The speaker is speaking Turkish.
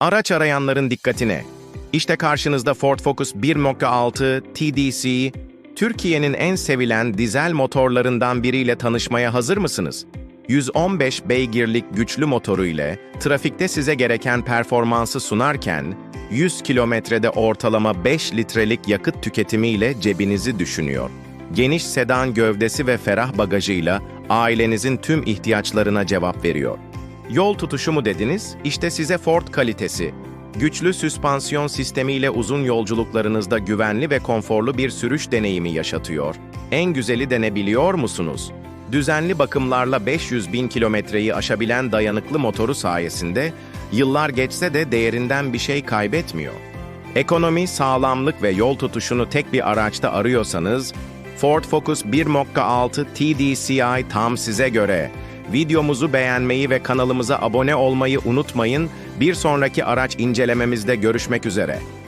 Araç arayanların dikkatine. İşte karşınızda Ford Focus 1.6 TDC, Türkiye'nin en sevilen dizel motorlarından biriyle tanışmaya hazır mısınız? 115 beygirlik güçlü motoru ile trafikte size gereken performansı sunarken, 100 kilometrede ortalama 5 litrelik yakıt tüketimiyle cebinizi düşünüyor. Geniş sedan gövdesi ve ferah bagajıyla ailenizin tüm ihtiyaçlarına cevap veriyor. Yol tutuşu mu dediniz? İşte size Ford kalitesi. Güçlü süspansiyon sistemiyle uzun yolculuklarınızda güvenli ve konforlu bir sürüş deneyimi yaşatıyor. En güzeli de ne biliyor musunuz? Düzenli bakımlarla 500 bin kilometreyi aşabilen dayanıklı motoru sayesinde yıllar geçse de değerinden bir şey kaybetmiyor. Ekonomi, sağlamlık ve yol tutuşunu tek bir araçta arıyorsanız, Ford Focus 1.6 TDCi tam size göre. Videomuzu beğenmeyi ve kanalımıza abone olmayı unutmayın. Bir sonraki araç incelememizde görüşmek üzere.